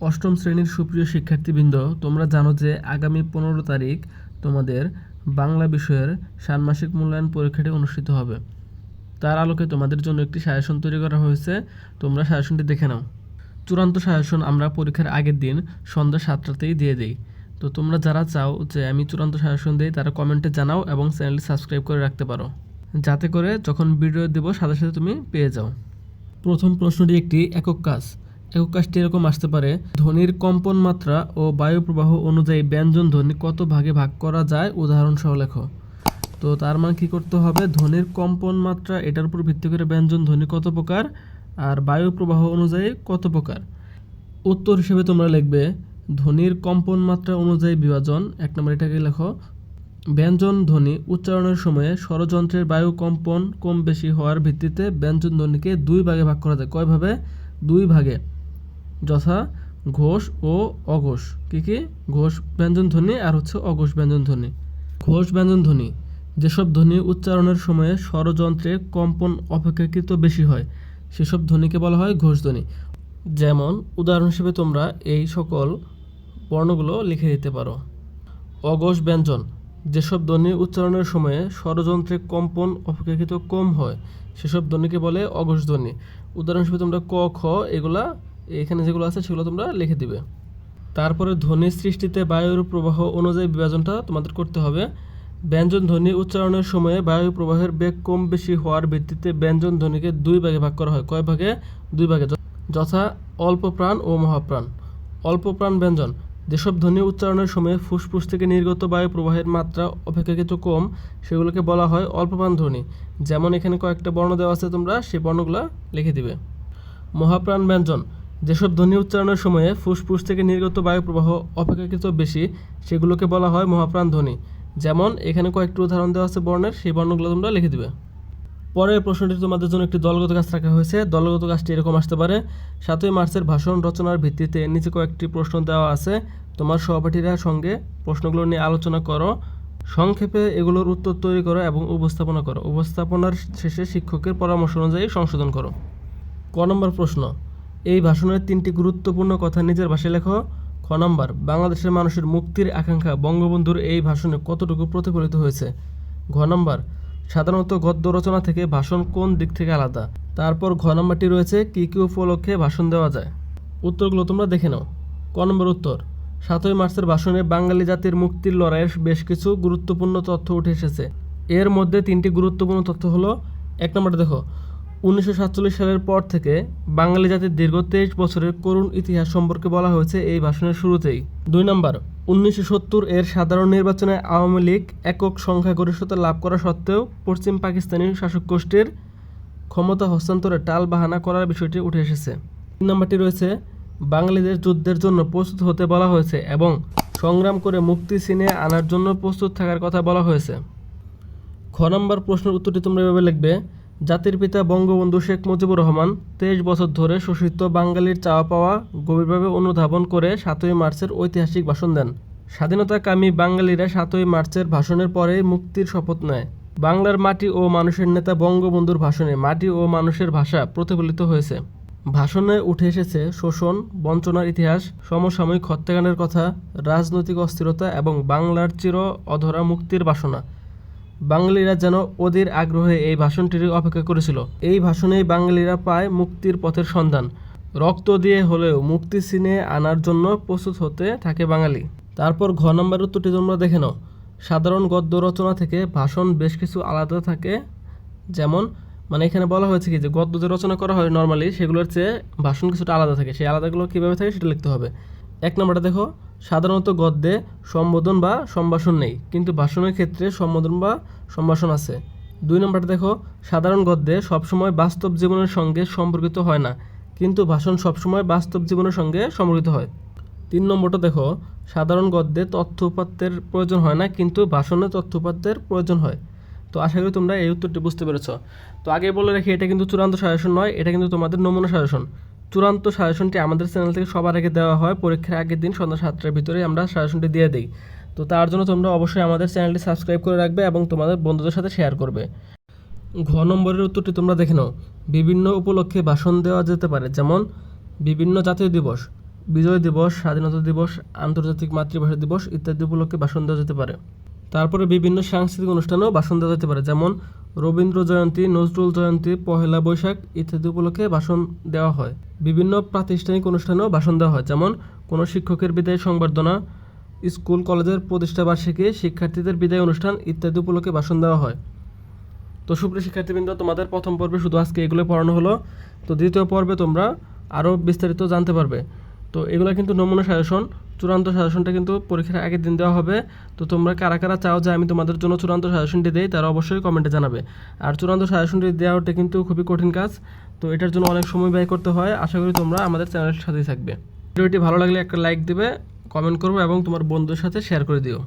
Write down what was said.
অষ্টম শ্রেণির সুপ্রিয় শিক্ষার্থীবৃন্দ, তোমরা জানো যে আগামী পনেরো তারিখ তোমাদের বাংলা বিষয়ের ষান্মাসিক মূল্যায়ন পরীক্ষাটি অনুষ্ঠিত হবে। তার আলোকে তোমাদের জন্য একটি সাজেশন তৈরি করা হয়েছে। তোমরা সাজেশনটি দেখে নাও। চূড়ান্ত সাজেশন আমরা পরীক্ষার আগের দিন সন্ধ্যা সাতটাতেই দিয়ে দিই। তো তোমরা যারা চাও যে আমি চূড়ান্ত সাজেশন দিই, তারা কমেন্টে জানাও এবং চ্যানেলটি সাবস্ক্রাইব করে রাখতে পারো। যাতে করে যখন ভিডিও দেবো, সাথে সাথে তুমি পেয়ে যাও। প্রথম প্রশ্নটি একটি একক কাজ। একক কাজটি এরকম আসতে পারে। ধ্বনির কম্পন মাত্রা ও বায়ু প্রবাহ অনুযায়ী ব্যঞ্জন ধ্বনি কত ভাগে ভাগ করা যায়? উদাহরণ সহ লেখো। তো তার মানে কী করতে হবে? ধ্বনির কম্পন মাত্রা, এটার উপর ভিত্তি করে ব্যঞ্জন ধ্বনি কত প্রকার? আর বায়ু প্রবাহ অনুযায়ী কত প্রকার? উত্তর হিসেবে তোমরা লিখবে, ধ্বনির কম্পন মাত্রা অনুযায়ী বিভাজন, এক নম্বর এটাকে লেখো, ব্যঞ্জন ধ্বনি উচ্চারণের সময়ে স্বরযন্ত্রের বায়ু কম্পন কম বেশি হওয়ার ভিত্তিতে ব্যঞ্জন ধ্বনিকে দুই ভাগে ভাগ করা যায়। কয়ভাবে দুই ভাগে। যথা ঘোষ ও অঘোষ। কী কী? ঘোষ ব্যঞ্জন ধ্বনি আর হচ্ছে অঘোষ ব্যঞ্জন ধ্বনি। ঘোষ ব্যঞ্জন ধ্বনি। যেসব ধ্বনি উচ্চারণের সময়ে স্বরযন্ত্রে কম্পন অপেক্ষাকৃত বেশি হয়, সেসব ধ্বনিকে বলা হয় ঘোষ ধ্বনি। যেমন, উদাহরণ হিসেবে তোমরা এই সকল বর্ণগুলো লিখে দিতে পারো। অঘোষ ব্যঞ্জন। যেসব ধ্বনি উচ্চারণের সময়ে স্বরযন্ত্রে কম্পন অপেক্ষাকৃত কম হয়, সেসব ধ্বনিকে বলে অঘোষ ধ্বনি। উদাহরণ হিসেবে তোমরা ক, খ, এগুলা এখানে যেগুলো আছে সেগুলো তোমরা লিখে দিবে। তারপরে ধ্বনির সৃষ্টিতে বায়ুর প্রবাহ অনুযায়ী বিভাজনটা তোমাদের করতে হবে। ব্যঞ্জন ধ্বনি উচ্চারণের সময়ে বায়ু প্রবাহের বেগ কম বেশি হওয়ার ভিত্তিতে ব্যঞ্জন ধ্বনিকে দুই ভাগে ভাগ করা হয়। কয় ভাগে? দুই ভাগে। যথা অল্প প্রাণ ও মহাপ্রাণ। অল্প প্রাণ ব্যঞ্জন। যেসব ধ্বনি উচ্চারণের সময়ে ফুসফুস থেকে নির্গত বায়ু প্রবাহের মাত্রা অপেক্ষাকৃত কম, সেগুলোকে বলা হয় অল্পপ্রাণ ধ্বনি। যেমন এখানে কয়েকটা বর্ণ দেওয়া আছে তোমরা সেই বর্ণগুলো লিখে দিবে। মহাপ্রাণ ব্যঞ্জন। যেসব ধ্বনি উচ্চারণের সময়ে ফুসফুস থেকে নির্গত বায়ু প্রবাহ অপেক্ষাকৃত বেশি, সেগুলোকে বলা হয় মহাপ্রাণ ধ্বনি। যেমন, এখানে কয়েকটি উদাহরণ দেওয়া আছে বর্ণের, সেই বর্ণগুলো তোমরা লিখে দিবে। পরের প্রশ্নটি তোমাদের জন্য একটি দলগত কাজ রাখা হয়েছে। দলগত কাজটি এরকম আসতে পারে। সাতই মার্চের ভাষণ রচনার ভিত্তিতে নিচে কয়েকটি প্রশ্ন দেওয়া আছে। তোমার সহপাঠীরা সঙ্গে প্রশ্নগুলো নিয়ে আলোচনা করো, সংক্ষেপে এগুলোর উত্তর তৈরি করো এবং উপস্থাপনা করো। উপস্থাপনার শেষে শিক্ষকের পরামর্শ অনুযায়ী সংশোধন করো। ক নম্বর প্রশ্ন। এই ভাষণের তিনটি গুরুত্বপূর্ণ কথা নিজের ভাষায় লেখো। খ নম্বর, বাংলাদেশের মানুষের মুক্তির আকাঙ্ক্ষা বঙ্গবন্ধুর এই ভাষণে কতটুকু প্রতিফলিত হয়েছে? ঘ নম্বর, সাধারণত গদ্য রচনা থেকে ভাষণ কোন দিক থেকে আলাদা? তারপর ঘ নম্বরটি রয়েছে, কী কী উপলক্ষে ভাষণ দেওয়া যায়? উত্তরগুলো তোমরা দেখে নাও। ক নম্বর উত্তর, সাতই মার্চের ভাষণে বাঙালি জাতির মুক্তির লড়াইয়ের বেশ কিছু গুরুত্বপূর্ণ তথ্য উঠে এসেছে। এর মধ্যে তিনটি গুরুত্বপূর্ণ তথ্য হলো, এক নম্বরে দেখো উনিশশো সাতচল্লিশ সালের পর থেকে বাঙালি জাতির দীর্ঘ তেইশ বছরের করুণ ইতিহাস সম্পর্কে বলা হয়েছে এই ভাষণের শুরুতেই। দুই নম্বর, উনিশশো সত্তর এর সাধারণ নির্বাচনে আওয়ামী লীগ একক সংখ্যাগরিষ্ঠতা লাভ করা সত্ত্বেও পশ্চিম পাকিস্তানি শাসক গোষ্ঠীর ক্ষমতা হস্তান্তরে টাল বাহানা করার বিষয়টি উঠে এসেছে। তিন নম্বরটি রয়েছে, বাঙালিদের যুদ্ধের জন্য প্রস্তুত হতে বলা হয়েছে এবং সংগ্রাম করে মুক্তি ছিনিয়ে আনার জন্য প্রস্তুত থাকার কথা বলা হয়েছে। খ নম্বর প্রশ্নের উত্তরটি তোমরা এভাবে লিখবে জাতির পিতা বঙ্গবন্ধু শেখ মুজিবুর রহমান তেইশ বছর ধরে শোষিত বাঙালির চাওয়া পাওয়া গভীরভাবে অনুধাবন করে সাতই মার্চের ঐতিহাসিক ভাষণ দেন। স্বাধীনতাকামী বাঙালিরা সাতই মার্চের ভাষণের পরে মুক্তির শপথ নেয়। বাংলার মাটি ও মানুষের নেতা বঙ্গবন্ধুর ভাষণে মাটি ও মানুষের ভাষা প্রতিফলিত হয়েছে। ভাষণে উঠে এসেছে শোষণ, বঞ্চনার ইতিহাস, সমসাময়িক হত্যাকাণ্ডের কথা, রাজনৈতিক অস্থিরতা এবং বাংলার চির অধরা মুক্তির বাসনা। বাঙালিরা যেন অধীর আগ্রহে এই ভাষণটির অপেক্ষা করেছিল। এই ভাষণেই বাঙালিরা পায় মুক্তির পথের সন্ধান। রক্ত দিয়ে হলেও মুক্তি ছিনিয়ে আনার জন্য প্রস্তুত হতে থাকে বাঙালি। তারপর ঘ নম্বর উত্তরটি তোমরা দেখে নাও। সাধারণ গদ্য রচনা থেকে ভাষণ বেশ কিছু আলাদা থাকে। যেমন মানে এখানে বলা হয়েছে কি যে, গদ্য যে রচনা করা হয় নর্মালি সেগুলোর চেয়ে ভাষণ কিছুটা আলাদা থাকে। সেই আলাদাগুলো কীভাবে থাকে সেটা লিখতে হবে। এক নম্বরটা দেখো। সাধারণত গদ্যে সম্বোধন বা সম্ভাষণ নেই, কিন্তু ভাষণের ক্ষেত্রে সম্বোধন বা সম্ভাষণ আছে। দুই নম্বরটা দেখো, সাধারণ গদ্যে সবসময় বাস্তব জীবনের সঙ্গে সম্পর্কিত হয় না, কিন্তু ভাষণ সবসময় বাস্তব জীবনের সঙ্গে সম্পর্কিত হয়। তিন নম্বরটা দেখো, সাধারণ গদ্যে তথ্য উপাত্তের প্রয়োজন হয় না, কিন্তু ভাষণে তথ্য উপাত্তের প্রয়োজন হয়। তো আশা করি তোমরা এই উত্তরটি বুঝতে পেরেছ। তো আগে বলে রাখি, এটা কিন্তু চূড়ান্ত সাজেশন নয়, এটা কিন্তু তোমাদের নমুনা সাজেশন। চূড়ান্ত সাজেশনটি আমাদের চ্যানেল থেকে সবার আগে দেওয়া হয়। পরীক্ষার আগের দিন সন্ধ্যা সাতটার ভিতরে আমরা সাজেশনটি দিয়ে দিই। তো তার জন্য তোমরা অবশ্যই আমাদের চ্যানেলটি সাবস্ক্রাইব করে রাখবে এবং তোমাদের বন্ধুদের সাথে শেয়ার করবে। ঘ নম্বরের উত্তরটি তোমরা দেখে নাও। বিভিন্ন উপলক্ষে ভাষণ দেওয়া যেতে পারে, যেমন বিভিন্ন জাতীয় দিবস, বিজয় দিবস, স্বাধীনতা দিবস, আন্তর্জাতিক মাতৃভাষা দিবস ইত্যাদি উপলক্ষে ভাষণ দেওয়া যেতে পারে। তারপরে বিভিন্ন সাংস্কৃতিক অনুষ্ঠানেও ভাষণ দেওয়া যেতে পারে, যেমন রবীন্দ্র জয়ন্তী, নজরুল জয়ন্তী, পহেলা বৈশাখ ইত্যাদি উপলক্ষে ভাষণ দেওয়া হয়। বিভিন্ন প্রাতিষ্ঠানিক অনুষ্ঠানেও ভাষণ দেওয়া হয়। যেমন কোনো শিক্ষকের বিদায় সংবর্ধনা, স্কুল, কলেজের প্রতিষ্ঠা বার্ষিকী, শিক্ষার্থীদের বিদায় অনুষ্ঠান ইত্যাদি উপলক্ষে ভাষণ দেওয়া হয়। তো সুপ্রিয় শিক্ষার্থীবৃন্দ, তোমাদের প্রথম পর্বে শুধু আজকে এগুলো পড়ানো হলো। তো দ্বিতীয় পর্বে তোমরা আরও বিস্তারিত জানতে পারবে। তো এগুলো কিন্তু নমুনা সাজেশন। চূড়ান্ত সাজেশনটা কিন্তু পরীক্ষার আগের দিন দেওয়া হবে। তো তোমরা কারা কারা চাও যে আমি তোমাদের জন্য চূড়ান্ত সাজেশনটি দেই, তারা অবশ্যই কমেন্টে জানাবে। আর চূড়ান্ত সাজেশনটি দেওয়াটা কিন্তু খুবই কঠিন কাজ। তো এটার জন্য অনেক সময় ব্যয় করতে হয়। আশা করি তোমরা আমাদের চ্যানেলের সাথেই থাকবে। ভিডিওটি ভালো লাগলে একটা লাইক দেবে, কমেন্ট করব এবং তোমার বন্ধুর সাথে শেয়ার করে দিও।